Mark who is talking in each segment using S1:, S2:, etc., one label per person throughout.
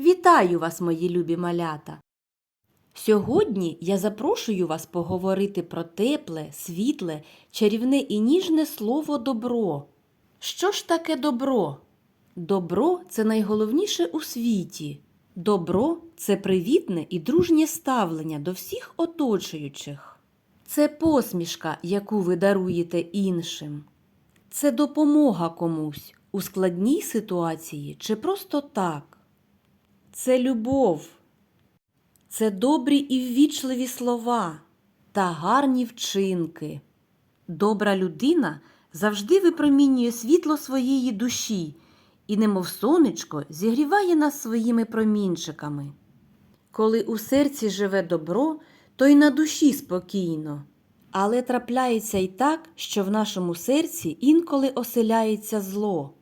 S1: Вітаю вас, мої любі малята! Сьогодні я запрошую вас поговорити про тепле, світле, чарівне і ніжне слово добро. Що ж таке добро? Добро це найголовніше у світі. Добро це привітне і дружнє ставлення до всіх оточуючих. Це посмішка, яку ви даруєте іншим. Це допомога комусь у складній ситуації чи просто так. Це любов. Це добрі і ввічливі слова та гарні вчинки. Добра людина завжди випромінює світло своєї душі і, немов сонечко, зігріває нас своїми промінчиками. Коли у серці живе добро, то й на душі спокійно. Але трапляється й так, що в нашому серці інколи оселяється зло.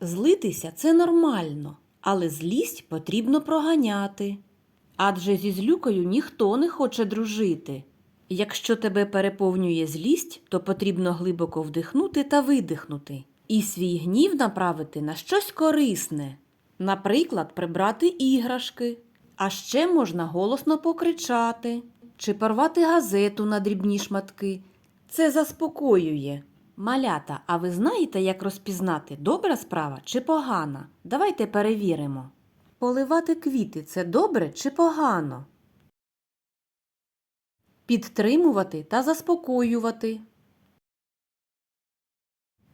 S1: Злитися це нормально, але злість потрібно проганяти. Адже зі злюкою ніхто не хоче дружити. Якщо тебе переповнює злість, то потрібно глибоко вдихнути та видихнути, і свій гнів направити на щось корисне, наприклад, прибрати іграшки, а ще можна голосно покричати чи порвати газету на дрібні шматки. Це заспокоює. Малята, а ви знаєте, як розпізнати, добра справа чи погана? Давайте перевіримо. Поливати квіти це добре чи погано? Підтримувати та заспокоювати.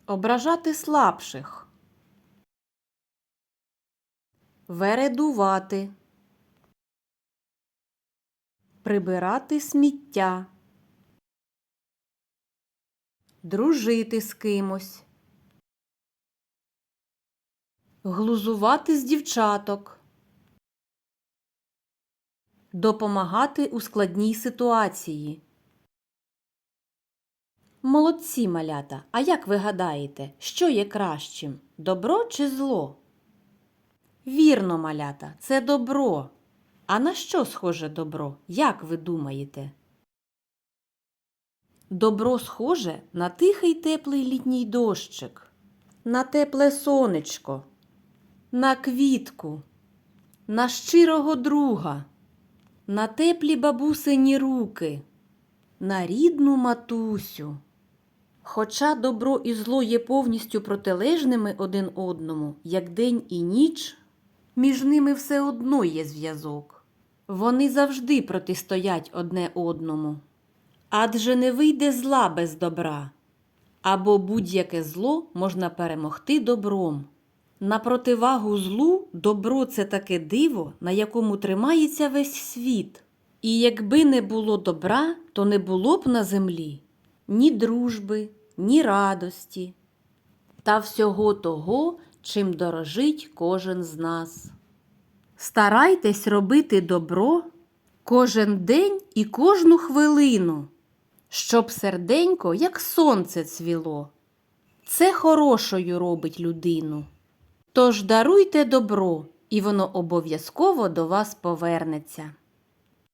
S1: Ображати слабших. Вередувати. Прибирати сміття. Дружити з кимось. Глузувати з дівчаток. Допомагати у складній ситуації. Молодці малята. А як ви гадаєте, що є кращим? Добро чи зло? Вірно, малята, це добро. А на що схоже добро? Як ви думаєте? Добро схоже на тихий теплий літній дощик, на тепле сонечко, на квітку, на щирого друга, на теплі бабусині руки, на рідну матусю. Хоча добро і зло є повністю протилежними один одному, як день і ніч, між ними все одно є зв'язок. Вони завжди протистоять одне одному. Адже не вийде зла без добра, або будь-яке зло можна перемогти добром. На противагу злу добро це таке диво, на якому тримається весь світ. І якби не було добра, то не було б на землі ні дружби, ні радості та всього того, чим дорожить кожен з нас. Старайтесь робити добро кожен день і кожну хвилину, щоб серденько, як сонце цвіло. Це хорошою робить людину. Тож даруйте добро, і воно обов'язково до вас повернеться.